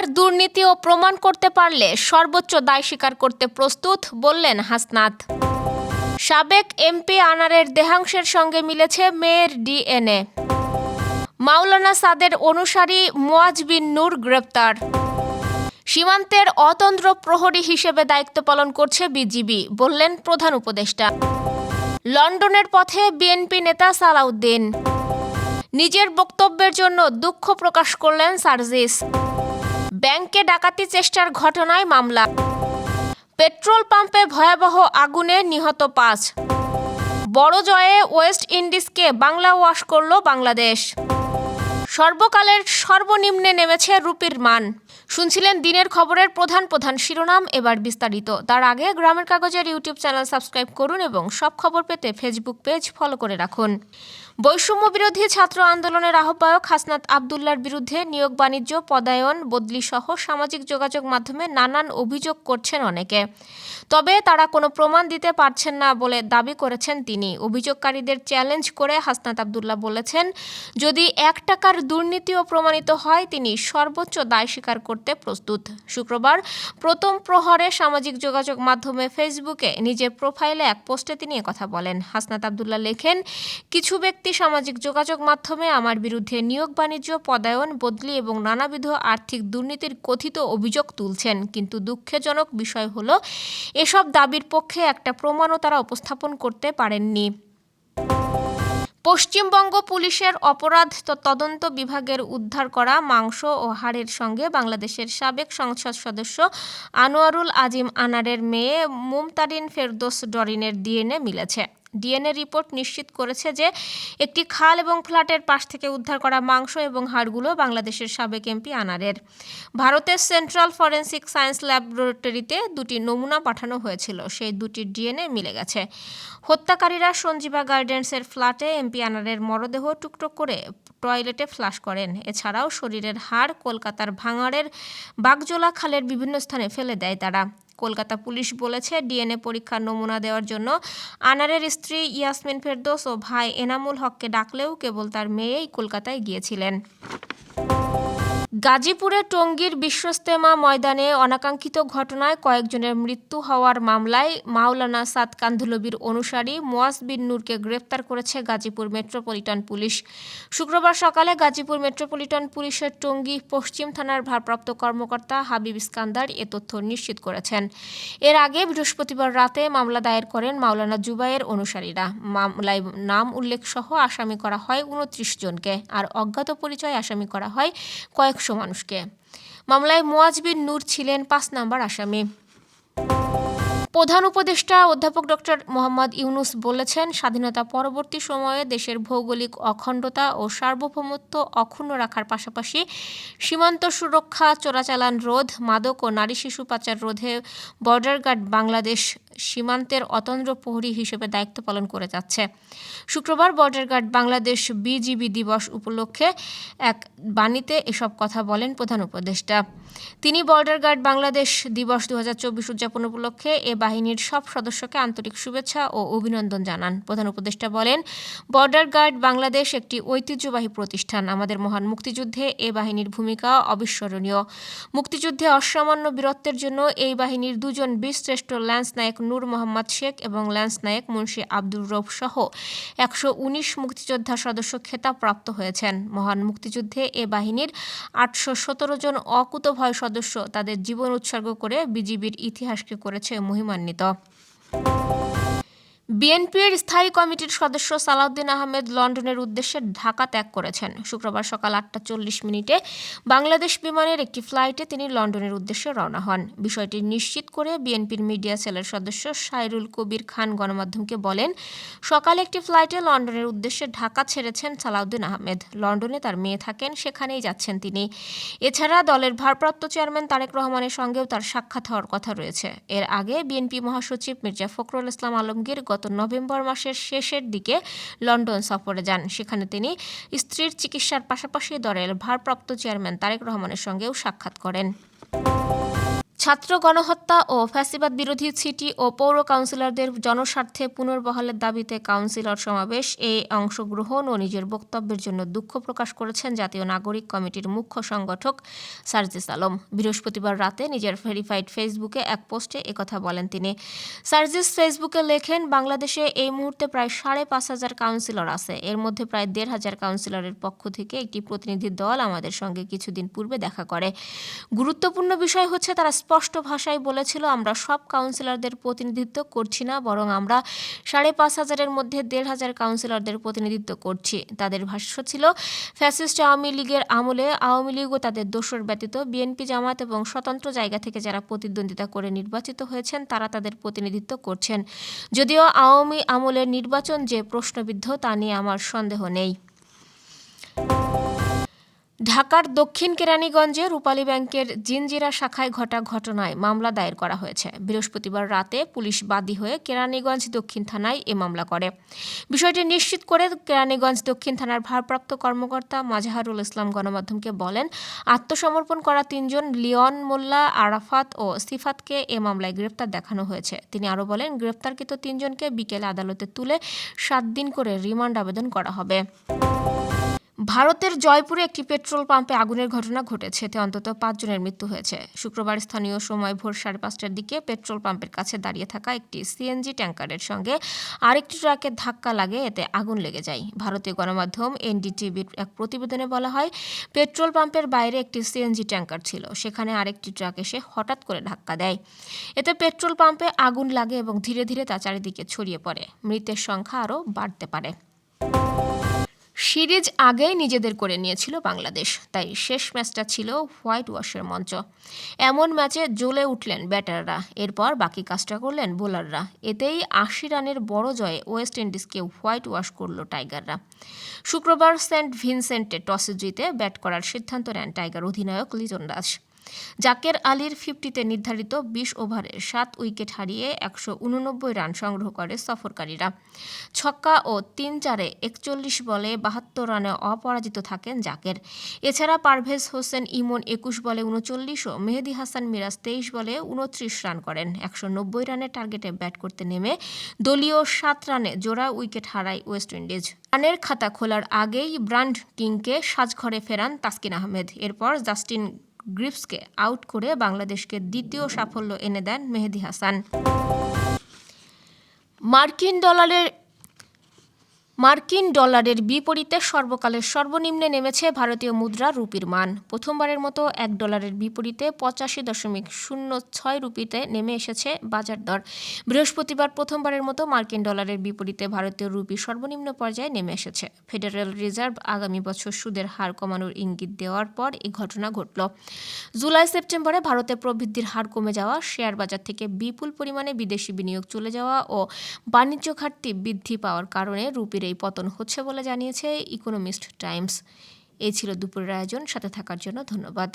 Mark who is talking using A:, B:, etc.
A: টাকার দুর্নীতিও প্রমাণ করতে পারলে সর্বোচ্চ দায় স্বীকার করতে প্রস্তুত, বললেন হাসনাত। সাবেক এমপি আনারের দেহাংশের সঙ্গে মিলেছে মেয়ের ডিএনএ। মাওলানা সাদের অনুসারী মুয়াজ বিন নূর গ্রেপ্তার। সীমান্তের অতন্ত্র প্রহরী হিসেবে দায়িত্ব পালন করছে বিজিবি, বললেন প্রধান উপদেষ্টা। লন্ডনের পথে বিএনপি নেতা সালাউদ্দিন। নিজের বক্তব্যের জন্য দুঃখ প্রকাশ করলেন সার্জিস। ব্যাংকে ডাকাতি চেষ্টার ঘটনায় মামলা। পেট্রোল পাম্পে ভয়াবহ আগুনে নিহত পাঁচ। বড় জয়ে ওয়েস্ট ইন্ডিজকে বাংলা ওয়াশ করল বাংলাদেশ। সর্বকালের সর্বনিম্নে নেমেছে রুপির মান। শুনছিলেন দিনের খবরের প্রধান প্রধান শিরোনাম, এবার বিস্তারিত। তার আগে গ্রামের কাগজের ইউটিউব চ্যানেল সাবস্ক্রাইব করুন এবং সব খবর পেতে ফেসবুক পেজ ফলো করে রাখুন। বৈষম্য বিরোধী ছাত্র আন্দোলনের আহ্বায়ক হাসনাত আবদুল্লার বিরুদ্ধে নিয়োগ বাণিজ্য, পদায়ন, বদলি সহ সামাজিক যোগাযোগ মাধ্যমে নানান অভিযোগ করছেন অনেকে। তবে তারা কোনো প্রমাণ দিতে পারছেন না বলে দাবি করেছেন তিনি। অভিযোগকারীদের চ্যালেঞ্জ করে হাসনাত আবদুল্লাহ বলেছেন, যদি এক টাকার দুর্নীতিও প্রমাণিত হয়, তিনি সর্বোচ্চ দায় স্বীকার করতে প্রস্তুত। শুক্রবার প্রথম প্রহরে সামাজিক যোগাযোগ মাধ্যমে ফেসবুকে নিজের প্রোফাইলে এক পোস্টে তিনি কথা বলেন। হাসনাত আবদুল্লাহ লেখেন, কিছু ব্যক্তি সামাজিক যোগাযোগ মাধ্যমে আমার বিরুদ্ধে নিয়োগ, বাণিজ্য, পদায়ন, বদলি এবং নানাবিধ আর্থিক দুর্নীতির কথিত অভিযোগ তুলছেন। কিন্তু দুঃখজনক বিষয় হলো, এসব দাবির পক্ষে একটা প্রমাণও তারা উপস্থাপন করতে পারেননি। পশ্চিমবঙ্গ পুলিশের অপরাধ তদন্ত বিভাগের উদ্ধার করা মাংস ও হাড়ের সঙ্গে বাংলাদেশের সাবেক সংসদ সদস্য আনোয়ারুল আজিম আনারের মেয়ে মুমতারিন ফেরদোস ডরিনের ডিএনএ মিলেছে। ডিএনএ রিপোর্ট নিশ্চিত করেছে যে একটি খাল এবং ফ্ল্যাটের পাশ থেকে উদ্ধার করা মাংস এবং হাড়গুলো বাংলাদেশের সাবেক এমপি আনারের। ভারতের সেন্ট্রাল ফরেন্সিক সায়েন্স ল্যাবরেটরিতে দুটি নমুনা পাঠানো হয়েছিল। সেই দুটির ডিএনএ মিলে গেছে। হত্যাকারীরা সঞ্জীবা গার্ডেন্সের ফ্ল্যাটে এমপি আনারের মরদেহ টুকরো করে টয়লেটে ফ্লাশ করেন। এছাড়াও শরীরের হাড় কলকাতার ভাঙাড়ের বাগজোলা খালের বিভিন্ন স্থানে ফেলে দেয় তারা। কলকাতা পুলিশ বলেছে, ডিএনএ পরীক্ষার নমুনা দেওয়ার জন্য আনারের স্ত্রী ইয়াসমিন ফেরদোস ও ভাই এনামুল হককে ডাকলেও কেবল তার মেয়েই কলকাতায় গিয়েছিলেন। গাজীপুরে টঙ্গীর বিশ্বস্তেমা ময়দানে অনাকাঙ্ক্ষিত ঘটনায় কয়েকজনের মৃত্যু হওয়ার মামলায় মাওলানা সাদ কান্ধুলবির অনুসারী মোয়াজ বিন নূরকে গ্রেপ্তার করেছে গাজীপুর মেট্রোপলিটন পুলিশ। শুক্রবার সকালে গাজীপুর মেট্রোপলিটন পুলিশের টঙ্গী পশ্চিম থানার ভারপ্রাপ্ত কর্মকর্তা হাবিব ইস্কান্দার এ তথ্য নিশ্চিত করেছেন। এর আগে বৃহস্পতিবার রাতে মামলা দায়ের করেন মাওলানা জুবাইয়ের অনুসারীরা। মামলায় নাম উল্লেখ সহ আসামি করা হয় উনত্রিশ জনকে, আর অজ্ঞাত পরিচয় আসামি করা হয় কয়েকশো মানুষকে। মামলায় মোয়াজ বিন নূর ছিলেন পাঁচ নম্বর আসামি। প্রধান উপদেষ্টা অধ্যাপক ডক্টর মোহাম্মদ ইউনুস বলেছেন, স্বাধীনতা পরবর্তী সময়ে দেশের ভৌগোলিক অখণ্ডতা ও সার্বভৌমত্ব অক্ষুণ্ণ রাখার পাশাপাশি সীমান্ত সুরক্ষা, চোরাচালান রোধ, মাদক ও নারী শিশু পাচার রোধে বর্ডার গার্ড বাংলাদেশ সীমান্তের অতন্দ্র প্রহরী হিসেবে দায়িত্ব পালন করে যাচ্ছে। শুক্রবার বর্ডার গার্ড বাংলাদেশ বিজিবি দিবস উপলক্ষে এক বাণীতে এসব কথা বলেন প্রধান উপদেষ্টা। তিনি বর্ডার গার্ড বাংলাদেশ দিবস দুহাজার চব্বিশ উদযাপন উপলক্ষে এ বাহিনীর সব সদস্যকে আন্তরিক শুভেচ্ছা ও অভিনন্দন জানান। প্রধান উপদেষ্টা বলেন বর্ডার গার্ড বাংলাদেশ একটি ঐতিহ্যবাহী প্রতিষ্ঠান। আমাদের মহান মুক্তিযুদ্ধে এ বাহিনীর ভূমিকা অবিস্মরণীয়। মুক্তিযুদ্ধে অসামান্য বীরত্বের জন্য এই বাহিনীর দুজন বীরশ্রেষ্ঠ ল্যান্স নায়ক নূর মোহাম্মদ শেখ এবং ল্যান্স নায়ক মুন্সী আব্দুর রব সহ একশো উনিশ মুক্তিযোদ্ধা সদস্য খেতাব প্রাপ্ত হয়েছেন। মহান মুক্তিযুদ্ধে এ বাহিনীর আটশো সতেরো জন অকুতভয় সদস্য তাদের জীবন উৎসর্গ করে বিজিবির ইতিহাসকে করেছে মহিমান্বিত। বিএনপির স্থায়ী কমিটির সদস্য সালাউদ্দিন আহমেদ লন্ডনের উদ্দেশ্যে ঢাকা ত্যাগ করেছেন। শুক্রবার সকাল আটটা চল্লিশ মিনিটে বাংলাদেশ বিমানের একটি ফ্লাইটে তিনি লন্ডনের উদ্দেশ্যে রওনা হন। বিষয়টি নিশ্চিত করে বিএনপির মিডিয়া সেলের সদস্য সাইরুল কবির খান গণমাধ্যমকে বলেন, সকালে একটি ফ্লাইটে লন্ডনের উদ্দেশ্যে ঢাকা ছেড়েছেন সালাউদ্দিন আহমেদ। লন্ডনে তার মেয়ে থাকেন, সেখানেই যাচ্ছেন তিনি। এছাড়া দলের ভারপ্রাপ্ত চেয়ারম্যান তারেক রহমানের সঙ্গেও তার সাক্ষাৎ হওয়ার কথা রয়েছে। এর আগে বিএনপি মহাসচিব মির্জা ফখরুল ইসলাম আলমগীর গত নভেম্বর মাসের শেষের দিকে লন্ডন সফরে যান। সেখানে তিনি স্ত্রীর চিকিৎসার পাশাপাশি দলের ভারপ্রাপ্ত চেয়ারম্যান তারেক রহমানের সঙ্গেও সাক্ষাৎ করেন। ছাত্র গণহত্যা ও ফ্যাসিবাদ বিরোধী সিটি ও পৌর কাউন্সিলরদের জনস্বার্থে পুনর্বহালের দাবিতে কাউন্সিলর সমাবেশ। এ অংশগ্রহণ ও নিজের বক্তব্যের জন্য দুঃখ প্রকাশ করেছেন জাতীয় নাগরিক কমিটির মুখ্য সংগঠক সার্জিস আলম। বৃহস্পতিবার রাতে নিজের ভেরিফাইড ফেসবুকে এক পোস্টে একথা বলেন তিনি। সার্জিস ফেসবুকে লেখেন, বাংলাদেশে এই মুহূর্তে প্রায় সাড়ে পাঁচ হাজার কাউন্সিলর আছে। এর মধ্যে প্রায় দেড় হাজার কাউন্সিলরের পক্ষ থেকে একটি প্রতিনিধি দল আমাদের সঙ্গে কিছুদিন পূর্বে দেখা করে। গুরুত্বপূর্ণ বিষয় হচ্ছে তারা স্পষ্ট ভাষায় বলেছিল, আমরা সব কাউন্সিলরদের প্রতিনিধিত্ব করছি না, বরং আমরা সাড়ে পাঁচ হাজারের মধ্যে দেড় হাজার কাউন্সিলরদের প্রতিনিধিত্ব করছি। তাদের ভাষ্য ছিল, ফ্যাসিস্ট আওয়ামী লীগের আমলে আওয়ামী লীগও তাদের দোষর ব্যতীত বিএনপি জামাত এবং স্বতন্ত্র জায়গা থেকে যারা প্রতিদ্বন্দ্বিতা করে নির্বাচিত হয়েছেন, তারা তাদের প্রতিনিধিত্ব করছেন। যদিও আওয়ামী আমলের নির্বাচন যে প্রশ্নবিদ্ধ, তা নিয়ে আমার সন্দেহ নেই। ঢাকার দক্ষিণ কেরানীগঞ্জে রূপালী ব্যাংকের জিনজিরা শাখায় ঘটা ঘটনায় মামলা দায়ের করা হয়েছে। বৃহস্পতিবার রাতে পুলিশ বাদী হয়ে কেরানীগঞ্জ দক্ষিণ থানায় এ মামলা করে। বিষয়টি নিশ্চিত করে কেরানীগঞ্জ দক্ষিণ থানার ভারপ্রাপ্ত কর্মকর্তা মাজাহারুল ইসলাম গণমাধ্যমকে বলেন, আত্মসমর্পণ করা তিনজন লিওন মোল্লা, আরাফাত ও সিফাতকে এ মামলায় গ্রেপ্তার দেখানো হয়েছে। তিনি আরও বলেন, গ্রেপ্তারকৃত তিনজনকে বিকেলে আদালতে তুলে সাত দিন করে রিমান্ড আবেদন করা হবে। ভারতের জয়পুরে একটি পেট্রোল পাম্পে আগুনের ঘটনা ঘটেছে। এতে অন্তত পাঁচজনের মৃত্যু হয়েছে। শুক্রবার স্থানীয় সময় ভোর সাড়ে পাঁচটার দিকে পেট্রোল পাম্পের কাছে দাঁড়িয়ে থাকা একটি সিএনজি ট্যাঙ্কারের সঙ্গে আরেকটি ট্রাকের ধাক্কা লাগে, এতে আগুন লেগে যায়। ভারতীয় গণমাধ্যম এনডিটিভির এক প্রতিবেদনে বলা হয়, পেট্রোল পাম্পের বাইরে একটি সিএনজি ট্যাঙ্কার ছিল। সেখানে আরেকটি ট্রাক এসে হঠাৎ করে ধাক্কা দেয়। এতে পেট্রোল পাম্পে আগুন লাগে এবং ধীরে ধীরে তা চারিদিকে ছড়িয়ে পড়ে। মৃতের সংখ্যা আরও বাড়তে পারে। সিরিজ আগেই নিজেদের করে নিয়েছিল বাংলাদেশ। তাই শেষ ম্যাচটা ছিল হোয়াইট ওয়াশের মঞ্চ। এমন ম্যাচে জ্বলে উঠলেন ব্যাটাররা। এরপর বাকি কাজটা করলেন বোলাররা। এতেই আশি রানের বড় জয়ে ওয়েস্ট ইন্ডিজকে হোয়াইট ওয়াশ করল টাইগাররা। শুক্রবার সেন্ট ভিনসেন্টে টসে জিতে ব্যাট করার সিদ্ধান্ত নেন টাইগার অধিনায়ক লিটন দাস। জাকের আলীর ফিফটিতে নির্ধারিত বিশ ওভারে সাত উইকেট হারিয়ে একশো উননব্বই রান সংগ্রহ করে সফরকারীরা। ছক্কা ও তিন চারে একচল্লিশ বলে বাহাত্তর রানে অপরাজিত থাকেন জাকের। এছাড়া পারভেজ হোসেন ইমন একুশ বলে উনচল্লিশ ও মেহেদি হাসান মিরাজ তেইশ বলে উনত্রিশ রান করেন। একশো নব্বই রানের টার্গেটে ব্যাট করতে নেমে দলীয় সাত রানে জোড়া উইকেট হারায় ওয়েস্ট ইন্ডিজ। রানের খাতা খোলার আগেই ব্রান্ড কিংকে সাজঘরে ফেরান তাসকিন আহমেদ। এরপর জাস্টিন গ্রিপসকে আউট করে বাংলাদেশকে দ্বিতীয় সাফল্য এনে দেন মেহেদি হাসান। মার্কিন ডলারের মার্কিন ডলারের বিপরীতে সর্বকালের সর্বনিম্নে নেমেছে ভারতীয় মুদ্রা রুপির মান। প্রথমবারের মতো এক ডলারের বিপরীতে পঁচাশি দশমিক শূন্য ছয় রুপিতে নেমে এসেছে বাজার দর। বৃহস্পতিবার প্রথমবারের মতো মার্কিন ডলারের বিপরীতে ভারতীয় রুপি সর্বনিম্ন পর্যায়ে নেমে এসেছে। ফেডারেল রিজার্ভ আগামী বছর সুদের হার কমানোর ইঙ্গিত দেওয়ার পর এই ঘটনা ঘটল। জুলাই সেপ্টেম্বরে ভারতে প্রবৃদ্ধির হার কমে যাওয়া, শেয়ার বাজার থেকে বিপুল পরিমাণে বিদেশি বিনিয়োগ চলে যাওয়া ও বাণিজ্য ঘাটতি বৃদ্ধি পাওয়ার কারণে রুপির এই পতন হচ্ছে বলে জানিয়েছে ইকোনমিস্ট টাইমস। এই ছিল দুপুরের আয়োজন, সাথে থাকার জন্য ধন্যবাদ।